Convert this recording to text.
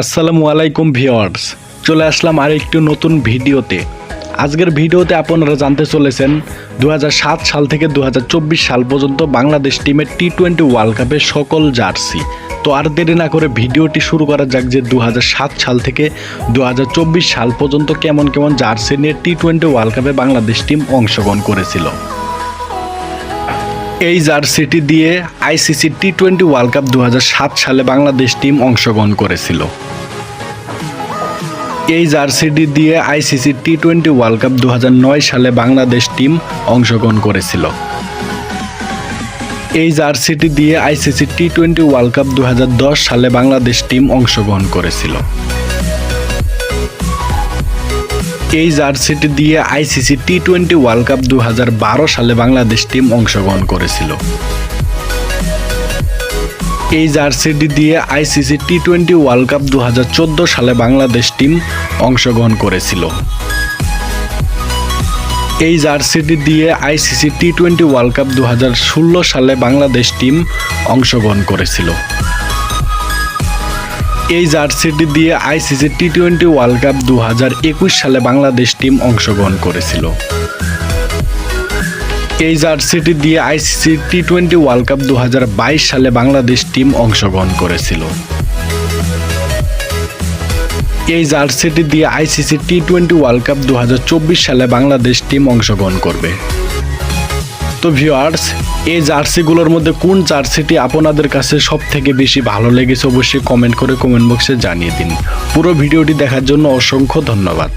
আসসালামু আলাইকুম ভিওয়ার্স চলে আসলাম আর একটি নতুন ভিডিওতে। আজকের ভিডিওতে আপনারা জানতে চলেছেন দু হাজার সাত সাল থেকে দু হাজার চব্বিশ সাল পর্যন্ত বাংলাদেশ টিমের টি টোয়েন্টি ওয়ার্ল্ড কাপের সকল জার্সি। তো আর দেরি না করে ভিডিওটি শুরু করা যাক যে দু হাজার সাত সাল থেকে দু হাজার চব্বিশ সাল পর্যন্ত কেমন কেমন জার্সি নিয়ে টি টোয়েন্টি ওয়ার্ল্ড কাপে বাংলাদেশ টিম অংশগ্রহণ করেছিল। এই জার্সিটি দিয়ে ICC T twenty World Cup দু হাজার সাত সালে বাংলাদেশ টিম অংশগ্রহণ করেছিল। এই জার্সিটি দিয়ে ICC T twenty World Cup দু হাজার নয় সালে বাংলাদেশ টিম অংশগ্রহণ করেছিল। এই জার্সিটি দিয়ে ICC T twenty World Cup দু হাজার দশ সালে বাংলাদেশ টিম অংশগ্রহণ করেছিল। এই জার্সিটি দিয়ে ICC T twenty World Cup দু হাজার বারো সালে বাংলাদেশ টিম অংশগ্রহণ করেছিল। এই জার্সিটি দিয়ে ICC T twenty World Cup দু হাজার চোদ্দ সালে বাংলাদেশ টিম অংশগ্রহণ করেছিল। এই জার্সিটি দিয়ে ICC T twenty World Cup দু হাজার ষোলো সালে বাংলাদেশ টিম অংশগ্রহণ করেছিল। এই জার্সিটি দিয়ে ICC T twenty World Cup দুহাজার একুশ সালে বাংলাদেশ টিম অংশগ্রহণ করেছিল। এই জার্সিটি দিয়ে ICC T twenty World Cup দুহাজার বাইশ সালে বাংলাদেশ টিম অংশগ্রহণ করেছিল। এই জার্সিটি দিয়ে ICC T twenty World Cup দু হাজার চব্বিশ সালে বাংলাদেশ টিম অংশগ্রহণ করবে। তো ভিউয়ার্স এই জার্সিগুলোর মধ্যে কোন জার্সিটি আপনাদের কাছে সব থেকে বেশি ভালো লেগেছে অবশ্যই কমেন্ট করে কমেন্ট বক্সে জানিয়ে দিন। পুরো ভিডিওটি দেখার জন্য অসংখ্য ধন্যবাদ।